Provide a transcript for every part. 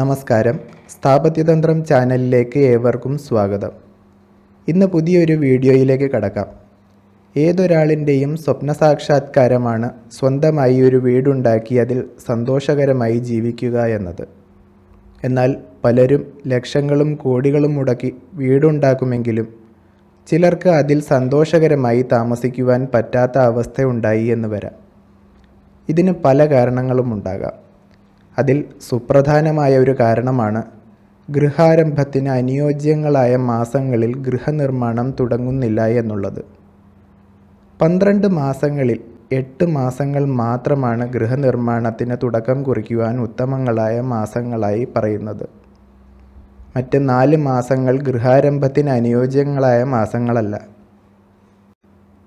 നമസ്കാരം. സ്ഥാപത്യതന്ത്രം ചാനലിലേക്ക് ഏവർക്കും സ്വാഗതം. ഇന്ന് പുതിയൊരു വീഡിയോയിലേക്ക് കടക്കാം. ഏതൊരാളിന്റെയും സ്വപ്ന സാക്ഷാത്കാരമാണ് സ്വന്തമായി ഒരു വീടുണ്ടാക്കി അതിൽ സന്തോഷകരമായി ജീവിക്കുക എന്നത്. എന്നാൽ പലരും ലക്ഷങ്ങളും കോടികളും മുടക്കി വീടുണ്ടാക്കുമെങ്കിലും ചിലർക്ക് അതിൽ സന്തോഷകരമായി താമസിക്കുവാൻ പറ്റാത്ത അവസ്ഥ ഉണ്ടായി എന്ന് വരാം. ഇതിന് പല കാരണങ്ങളും ഉണ്ടാകാം. അതിൽ സുപ്രധാനമായ ഒരു കാരണമാണ്. ഗൃഹാരംഭത്തിന് അനുയോജ്യങ്ങളായ മാസങ്ങളിൽ ഗൃഹനിർമ്മാണം തുടങ്ങുന്നില്ല എന്നുള്ളത്. പന്ത്രണ്ട് മാസങ്ങളിൽ എട്ട് മാസങ്ങൾ മാത്രമാണ് ഗൃഹനിർമ്മാണത്തിന് തുടക്കം കുറിക്കുവാൻ ഉത്തമങ്ങളായ മാസങ്ങളായി പറയുന്നത്. മറ്റ് നാല് മാസങ്ങൾ ഗൃഹാരംഭത്തിന് അനുയോജ്യങ്ങളായ മാസങ്ങളല്ല.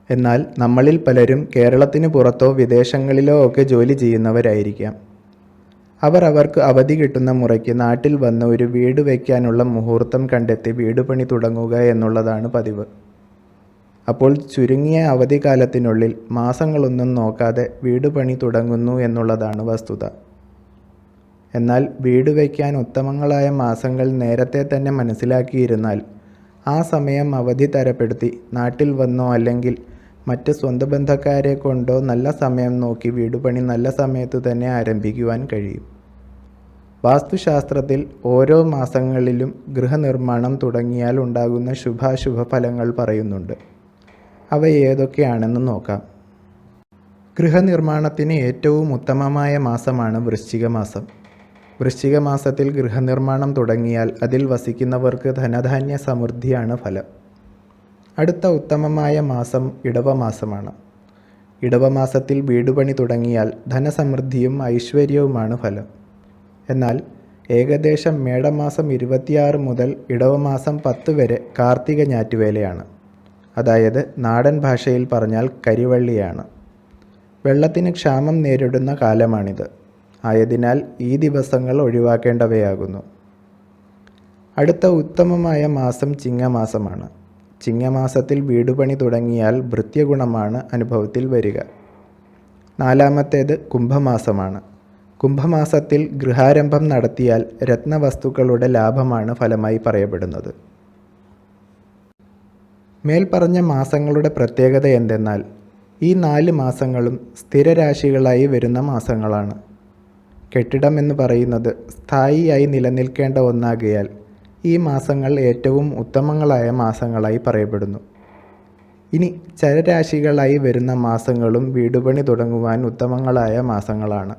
എന്നാൽ നമ്മളിൽ പലരും കേരളത്തിന് പുറത്തോ വിദേശങ്ങളിലോ ഒക്കെ ജോലി ചെയ്യുന്നവരായിരിക്കാം. അവർ അവർക്ക് അവധി കിട്ടുന്ന മുറയ്ക്ക് നാട്ടിൽ വന്ന് ഒരു വീട് വയ്ക്കാനുള്ള മുഹൂർത്തം കണ്ടെത്തി വീട് പണി തുടങ്ങുക എന്നുള്ളതാണ് പതിവ്. അപ്പോൾ ചുരുങ്ങിയ അവധിക്കാലത്തിനുള്ളിൽ മാസങ്ങളൊന്നും നോക്കാതെ വീട് പണി തുടങ്ങുന്നു എന്നുള്ളതാണ് വസ്തുത. എന്നാൽ വീട് വയ്ക്കാൻ ഉത്തമങ്ങളായ മാസങ്ങൾ നേരത്തെ തന്നെ മനസ്സിലാക്കിയിരുന്നാൽ ആ സമയം അവധി തരപ്പെടുത്തി നാട്ടിൽ വന്നോ അല്ലെങ്കിൽ മറ്റ് സ്വന്തം ബന്ധക്കാരെ കൊണ്ടോ നല്ല സമയം നോക്കി വീടുപണി നല്ല സമയത്ത് തന്നെ ആരംഭിക്കുവാൻ കഴിയും. വാസ്തുശാസ്ത്രത്തിൽ ഓരോ മാസങ്ങളിലും ഗൃഹനിർമ്മാണം തുടങ്ങിയാൽ ഉണ്ടാകുന്ന ശുഭാശുഭ ഫലങ്ങൾ പറയുന്നുണ്ട്. അവ ഏതൊക്കെയാണെന്ന് നോക്കാം. ഗൃഹനിർമ്മാണത്തിന് ഏറ്റവും ഉത്തമമായ മാസമാണ് വൃശ്ചിക മാസം വൃശ്ചിക മാസത്തിൽ ഗൃഹനിർമ്മാണം തുടങ്ങിയാൽ അതിൽ വസിക്കുന്നവർക്ക് ധനധാന്യ സമൃദ്ധിയാണ് ഫലം. അടുത്ത ഉത്തമമായ മാസം ഇടവമാസമാണ്. ഇടവമാസത്തിൽ വീടുപണി തുടങ്ങിയാൽ ധനസമൃദ്ധിയും ഐശ്വര്യവുമാണ് ഫലം. എന്നാൽ ഏകദേശം മേടമാസം ഇരുപത്തിയാറ് മുതൽ ഇടവമാസം പത്ത് വരെ കാർത്തിക ഞാറ്റുവേലയാണ്. അതായത് നാടൻ ഭാഷയിൽ പറഞ്ഞാൽ കരിവള്ളിയാണ്. വെള്ളത്തിന് ക്ഷാമം നേരിടുന്ന കാലമാണിത്. ആയതിനാൽ ഈ ദിവസങ്ങൾ ഒഴിവാക്കേണ്ടവയാകുന്നു. അടുത്ത ഉത്തമമായ മാസം ചിങ്ങമാസമാണ്. ചിങ്ങമാസത്തിൽ വീടുപണി തുടങ്ങിയാൽ ഭൃത്യഗുണമാണ് അനുഭവത്തിൽ വരിക. നാലാമത്തേത് കുംഭമാസമാണ്. കുംഭമാസത്തിൽ ഗൃഹാരംഭം നടത്തിയാൽ രത്നവസ്തുക്കളുടെ ലാഭമാണ് ഫലമായി പറയപ്പെടുന്നത്. മേൽപ്പറഞ്ഞ മാസങ്ങളുടെ പ്രത്യേകത എന്തെന്നാൽ ഈ നാല് മാസങ്ങളും സ്ഥിരരാശികളായി വരുന്ന മാസങ്ങളാണ്. കെട്ടിടം എന്ന് പറയുന്നത് സ്ഥായിയായി നിലനിൽക്കേണ്ട ഒന്നാകയാൽ ഈ മാസങ്ങൾ ഏറ്റവും ഉത്തമങ്ങളായ മാസങ്ങളായി പറയപ്പെടുന്നു. ഇനി ചരരാശികളായി വരുന്ന മാസങ്ങളും വീടുപണി തുടങ്ങുവാൻ ഉത്തമങ്ങളായ മാസങ്ങളാണ്.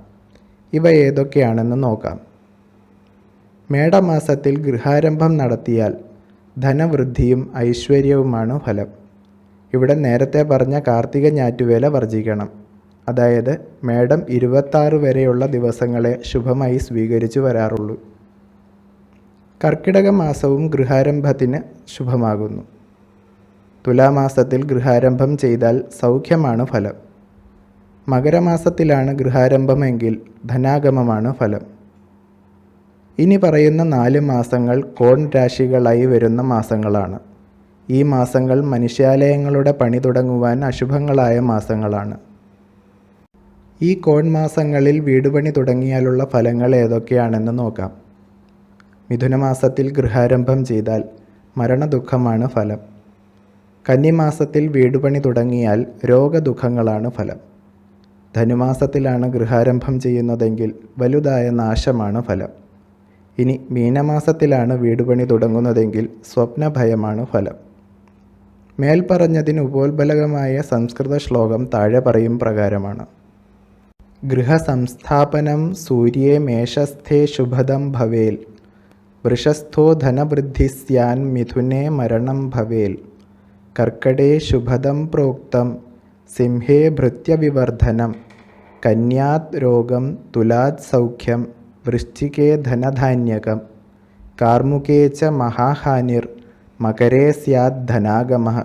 ഇവ ഏതൊക്കെയാണെന്ന് നോക്കാം. മേടമാസത്തിൽ ഗൃഹാരംഭം നടത്തിയാൽ ധനവൃദ്ധിയും ഐശ്വര്യവുമാണ് ഫലം. ഇവിടെ നേരത്തെ പറഞ്ഞ കാർത്തിക ഞാറ്റുവേല വർജിക്കണം. അതായത് മേടം ഇരുപത്താറ് വരെയുള്ള ദിവസങ്ങളെ ശുഭമായി സ്വീകരിച്ചു വരാറുള്ളൂ. കർക്കിടക മാസവും ഗൃഹാരംഭത്തിന് ശുഭമാകുന്നു. തുലാമാസത്തിൽ ഗൃഹാരംഭം ചെയ്താൽ സൗഖ്യമാണ് ഫലം. മകരമാസത്തിലാണ് ഗൃഹാരംഭമെങ്കിൽ ധനാഗമമാണ് ഫലം. ഇനി പറയുന്ന നാല് മാസങ്ങൾ കോൺ രാശികളായി വരുന്ന മാസങ്ങളാണ്. ഈ മാസങ്ങൾ മനുഷ്യാലയങ്ങളുടെ പണി തുടങ്ങുവാൻ അശുഭങ്ങളായ മാസങ്ങളാണ്. ഈ കോൺ മാസങ്ങളിൽ വീടുപണി തുടങ്ങിയാലുള്ള ഫലങ്ങൾ ഏതൊക്കെയാണെന്ന് നോക്കാം. മിഥുനമാസത്തിൽ ഗൃഹാരംഭം ചെയ്താൽ മരണദുഃഖമാണ് ഫലം. കന്നിമാസത്തിൽ വീടുപണി തുടങ്ങിയാൽ രോഗദുഃഖങ്ങളാണ് ഫലം. ധനുമാസത്തിലാണ് ഗൃഹാരംഭം ചെയ്യുന്നതെങ്കിൽ വലുതായ നാശമാണ് ഫലം. ഇനി മീനമാസത്തിലാണ് വീടുപണി തുടങ്ങുന്നതെങ്കിൽ സ്വപ്നഭയമാണ് ഫലം. മേൽപ്പറഞ്ഞതിന് ഉപോത്ബലകമായ സംസ്കൃത ശ്ലോകം താഴെ പറയും പ്രകാരമാണ്. ഗൃഹസംസ്ഥാപനം സൂര്യേ മേഷസ്ഥേ ശുഭദം ഭവേൽ. വൃഷസ്ഥോ ധനവൃദ്ധി സ്യാൻ മിഥുനേ മരണം ഭവേൽ. കർക്കടേ ശുഭദം പ്രോക്തം സിംഹേ ഭൃത്യവിവർധനം കന്യാത് രോഗം തുലാത് സൗഖ്യം വൃശ്ചികേ ധനധാന്യകം. കാർമുകേ ച മഹാഹാനിർ മകരേ സ്യാത് ധനാഗമ.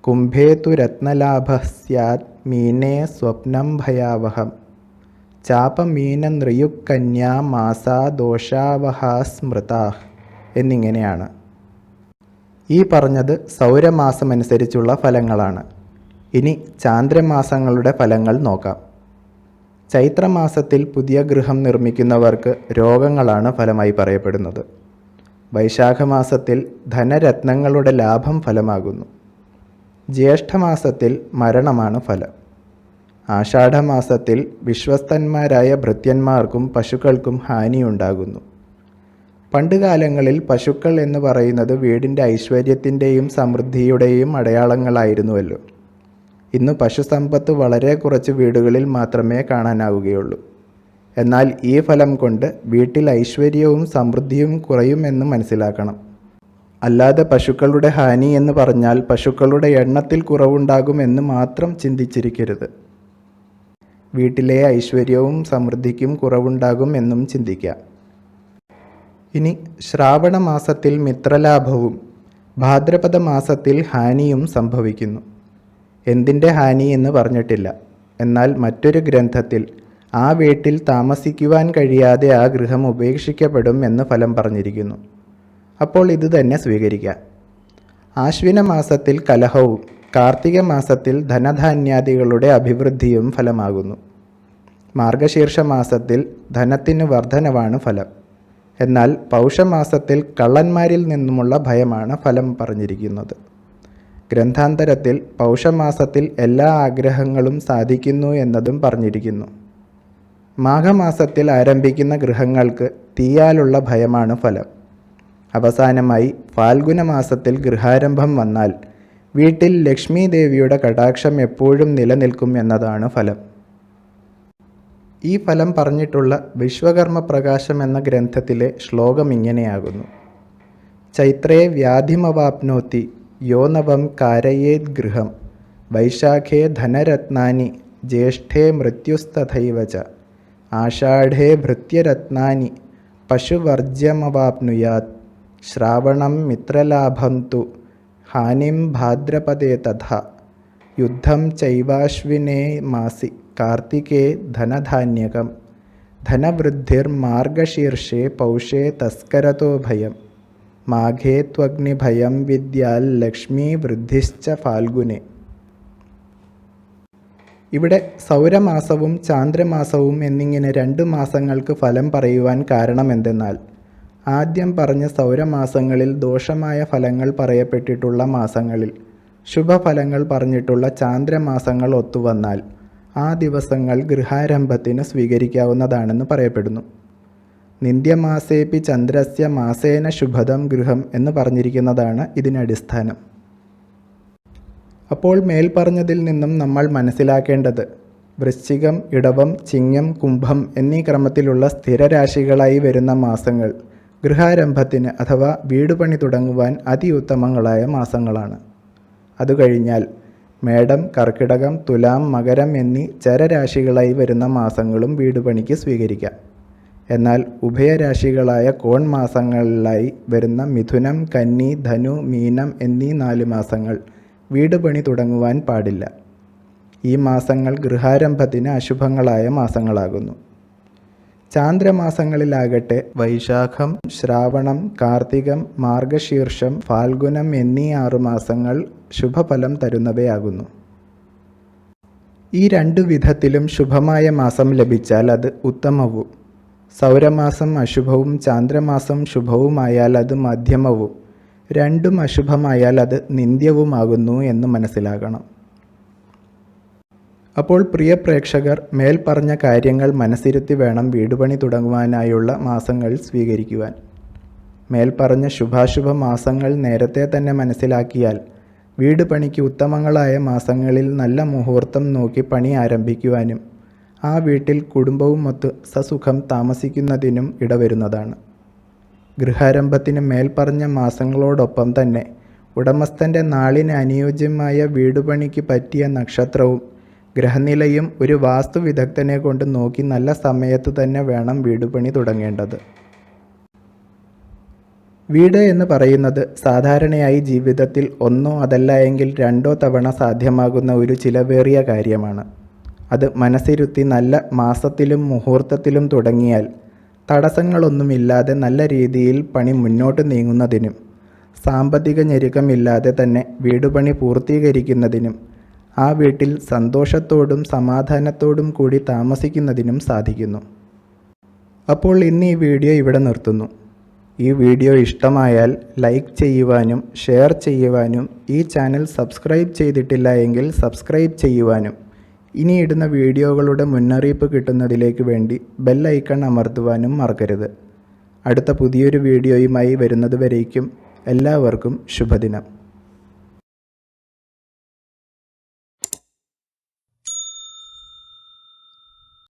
കുംഭേ തു രത്നലാഭ സ്യാത് മീനേ സ്വപ്നം ഭയാവഹം. ചാപമീനനൃയുക്കന്യാ മാസാ ദോഷാവഹാ സ്മൃതാ എന്നിങ്ങനെയാണ്. ഈ പറഞ്ഞത് സൗരമാസമനുസരിച്ചുള്ള ഫലങ്ങളാണ്. ഇനി ചാന്ദ്രമാസങ്ങളുടെ ഫലങ്ങൾ നോക്കാം. ചൈത്രമാസത്തിൽ പുതിയ ഗൃഹം നിർമ്മിക്കുന്നവർക്ക് രോഗങ്ങളാണ് ഫലമായി പറയപ്പെടുന്നത്. വൈശാഖമാസത്തിൽ ധനരത്നങ്ങളുടെ ലാഭം ഫലമാകുന്നു. ജ്യേഷ്ഠമാസത്തിൽ മരണമാണ് ഫലം. ആഷാഢമാസത്തിൽ വിശ്വസ്തന്മാരായ ഭൃത്യന്മാർക്കും പശുക്കൾക്കും ഹാനിയുണ്ടാകുന്നു. പണ്ടുകാലങ്ങളിൽ പശുക്കൾ എന്ന് പറയുന്നത് വീടിന്റെ ഐശ്വര്യത്തിന്റെയും സമൃദ്ധിയുടെയും അടയാളങ്ങളായിരുന്നുവല്ലോ. ഇന്ന് പശുസമ്പത്ത് വളരെ കുറച്ച് വീടുകളിൽ മാത്രമേ കാണാനാവുകയുള്ളൂ. എന്നാൽ ഈ ഫലം കൊണ്ട് വീട്ടിൽ ഐശ്വര്യവും സമൃദ്ധിയും കുറയുമെന്ന് മനസ്സിലാക്കണം. അല്ലാതെ പശുക്കളുടെ ഹാനി എന്ന് പറഞ്ഞാൽ പശുക്കളുടെ എണ്ണത്തിൽ കുറവുണ്ടാകുമെന്ന് മാത്രം ചിന്തിച്ചിരിക്കരുത്. വീട്ടിലെ ഐശ്വര്യവും സമൃദ്ധിക്കും കുറവുണ്ടാകും എന്നും ചിന്തിക്കാം. ഇനി ശ്രാവണ മാസത്തിൽ മിത്രലാഭവും ഭാദ്രപദ മാസത്തിൽ ഹാനിയും സംഭവിക്കുന്നു. എന്തിന്റെ ഹാനി എന്ന് പറഞ്ഞിട്ടില്ല. എന്നാൽ മറ്റൊരു ഗ്രന്ഥത്തിൽ ആ വീട്ടിൽ താമസിക്കുവാൻ കഴിയാതെ ആ ഗൃഹം ഉപേക്ഷിക്കപ്പെടും എന്ന് ഫലം പറഞ്ഞിരിക്കുന്നു. അപ്പോൾ ഇത് തന്നെ സ്വീകരിക്കാം. ആശ്വിന മാസത്തിൽ കലഹവും കാർത്തിക മാസത്തിൽ ധനധാന്യാദികളുടെ അഭിവൃദ്ധിയും ഫലമാകുന്നു. മാർഗശീർഷ മാസത്തിൽ ധനത്തിന് വർധനവാണ് ഫലം. എന്നാൽ പൗഷമാസത്തിൽ കള്ളന്മാരിൽ നിന്നുമുള്ള ഭയമാണ് ഫലം പറഞ്ഞിരിക്കുന്നത്. ഗ്രന്ഥാന്തരത്തിൽ പൗഷമാസത്തിൽ എല്ലാ ആഗ്രഹങ്ങളും സാധിക്കുന്നു എന്നതും പറഞ്ഞിരിക്കുന്നു. മാഘമാസത്തിൽ ആരംഭിക്കുന്ന ഗൃഹങ്ങൾക്ക് തീയാലുള്ള ഭയമാണ് ഫലം. അവസാനമായി ഫാൽഗുന മാസത്തിൽ ഗൃഹാരംഭം വന്നാൽ വീട്ടിൽ ലക്ഷ്മി ദേവിയുടെ കടാക്ഷം എപ്പോഴും നിലനിൽക്കും എന്നതാണ് ഫലം. ഈ ഫലം പറഞ്ഞിട്ടുള്ള വിശ്വകർമ്മ പ്രകാശം എന്ന ഗ്രന്ഥത്തിലെ ശ്ലോകം ഇങ്ങനെയാകുന്നു. ചൈത്രേ വ്യാധിമവാപ്നോത്തി യോനവം കാരയേത് ഗൃഹം വൈശാഖേ ധനരത്നാനി ജ്യേഷ്ഠേ മൃത്യുസ്തഥൈവച ആഷാഢേ ഭൃത്യരത്നാനി പശുവർജ്യമവാപ്നുയാത് ശ്രാവണം മിത്രലാഭം തു തഥാ. യുദ്ധം ചൈവാശ്വിനേ മാസി. കാർത്തികേ ധനധാന്യകം. ധനവൃദ്ധിർമാർഗശീർഷേ പൗഷേ തസ്കരതോ ഭയം. മാഘേ ത്വഗ്നിഭയം വിദ്യാൽ ലക്ഷ്മി വൃദ്ധിശ്ച ഫാൽഗുനെ. ഇവിടെ സൗരമാസവും ചാന്ദ്രമാസവും എന്നിങ്ങനെ രണ്ട് മാസങ്ങൾക്ക് ഫലം പറയുവാൻ കാരണമെന്തെന്നാൽ ആദ്യം പറഞ്ഞ സൗരമാസങ്ങളിൽ ദോഷമായ ഫലങ്ങൾ പറയപ്പെട്ടിട്ടുള്ള മാസങ്ങളിൽ. ശുഭഫലങ്ങൾ പറഞ്ഞിട്ടുള്ള ചാന്ദ്രമാസങ്ങൾ ഒത്തുവന്നാൽ ആ ദിവസങ്ങൾ ഗൃഹാരംഭത്തിന് സ്വീകരിക്കാവുന്നതാണെന്ന് പറയപ്പെടുന്നു. നിന്ദ്യമാസേപി ചന്ദ്രസ്യ മാസേന ശുഭദം ഗൃഹം എന്ന് പറഞ്ഞിരിക്കുന്നതാണ് ഇതിനടിസ്ഥാനം അപ്പോൾ മേൽപ്പറഞ്ഞതിൽ നിന്നും നമ്മൾ മനസ്സിലാക്കേണ്ടത് വൃശ്ചികം ഇടവം ചിങ്ങം കുംഭം എന്നീ ക്രമത്തിലുള്ള സ്ഥിരരാശികളായി വരുന്ന മാസങ്ങൾ ഗൃഹാരംഭത്തിന് അഥവാ വീടുപണി തുടങ്ങുവാൻ അതിയുത്തമങ്ങളായ മാസങ്ങളാണ്. അതുകഴിഞ്ഞാൽ മേടം കർക്കിടകം തുലാം മകരം എന്നീ ചരരാശികളായി വരുന്ന മാസങ്ങളും വീടുപണിക്ക് സ്വീകരിക്കാം. എന്നാൽ ഉഭയരാശികളായ കോൺ മാസങ്ങളിലായി വരുന്ന മിഥുനം കന്നി ധനു മീനം എന്നീ നാല് മാസങ്ങൾ വീടുപണി തുടങ്ങുവാൻ പാടില്ല. ഈ മാസങ്ങൾ ഗൃഹാരംഭത്തിന് അശുഭങ്ങളായ മാസങ്ങളാകുന്നു. ചാന്ദ്രമാസങ്ങളിലാകട്ടെ വൈശാഖം ശ്രാവണം കാർത്തികം മാർഗശീർഷം ഫാൽഗുനം എന്നീ ആറു മാസങ്ങൾ ശുഭഫലം തരുന്നവയാകുന്നു. ഈ രണ്ടു വിധത്തിലും ശുഭമായ മാസം ലഭിച്ചാൽ അത് ഉത്തമവും. സൗരമാസം അശുഭവും ചാന്ദ്രമാസം ശുഭവുമായാൽ അത് മധ്യമവും. രണ്ടും അശുഭമായാൽ അത് നിന്ദ്യവുമാകുന്നു എന്ന് മനസ്സിലാകണം. അപ്പോൾ പ്രിയ പ്രേക്ഷകർ മേൽപ്പറഞ്ഞ കാര്യങ്ങൾ മനസ്സിരുത്തി വേണം വീടുപണി തുടങ്ങുവാനായുള്ള മാസങ്ങൾ സ്വീകരിക്കുവാൻ. മേൽപ്പറഞ്ഞ ശുഭാശുഭ മാസങ്ങൾ നേരത്തെ തന്നെ മനസ്സിലാക്കിയാൽ വീട് പണിക്ക് ഉത്തമങ്ങളായ മാസങ്ങളിൽ നല്ല മുഹൂർത്തം നോക്കി പണി ആരംഭിക്കുവാനും ആ വീട്ടിൽ കുടുംബവും കുടുംബവുമൊത്ത് സസുഖം താമസിക്കുന്നതിനും ഇടവരുന്നതാണ്. ഗൃഹാരംഭത്തിന് മേൽപ്പറഞ്ഞ മാസങ്ങളോടൊപ്പം തന്നെ ഉടമസ്ഥന്റെ നാളിന് അനുയോജ്യമായ വീടുപണിക്ക് പറ്റിയ നക്ഷത്രവും ഗ്രഹനിലയും ഒരു വാസ്തു വിദഗ്ധനെ കൊണ്ട് നോക്കി നല്ല സമയത്ത് തന്നെ വേണം വീടുപണി തുടങ്ങേണ്ടത്. വീട് എന്ന് പറയുന്നത് സാധാരണയായി ജീവിതത്തിൽ ഒന്നോ അതല്ല എങ്കിൽ രണ്ടോ തവണ സാധ്യമാകുന്ന ഒരു ചിലവേറിയ കാര്യമാണ്. അത് മനസ്സിരുത്തി നല്ല മാസത്തിലും മുഹൂർത്തത്തിലും തുടങ്ങിയാൽ തടസ്സങ്ങളൊന്നുമില്ലാതെ നല്ല രീതിയിൽ പണി മുന്നോട്ട് നീങ്ങുന്നതിനും സാമ്പത്തിക ഞെരുക്കമില്ലാതെ തന്നെ വീടുപണി പൂർത്തീകരിക്കുന്നതിനും ആ വീട്ടിൽ സന്തോഷത്തോടും സമാധാനത്തോടും കൂടി താമസിക്കുന്നതിനും സാധിക്കുന്നു. അപ്പോൾ ഇന്ന് ഈ വീഡിയോ ഇവിടെ നിർത്തുന്നു. ഈ വീഡിയോ ഇഷ്ടമായാൽ ലൈക്ക് ചെയ്യുവാനും ഷെയർ ചെയ്യുവാനും ഈ ചാനൽ സബ്സ്ക്രൈബ് ചെയ്തിട്ടില്ല എങ്കിൽ സബ്സ്ക്രൈബ് ചെയ്യുവാനും. ഇനി ഇടുന്ന വീഡിയോകളുടെ മുന്നറിയിപ്പ് കിട്ടുന്നതിലേക്ക് വേണ്ടി ബെല്ലൈക്കൺ അമർത്തുവാനും മറക്കരുത്. അടുത്ത പുതിയൊരു വീഡിയോയുമായി വരുന്നതുവരേക്കും എല്ലാവർക്കും ശുഭദിനം.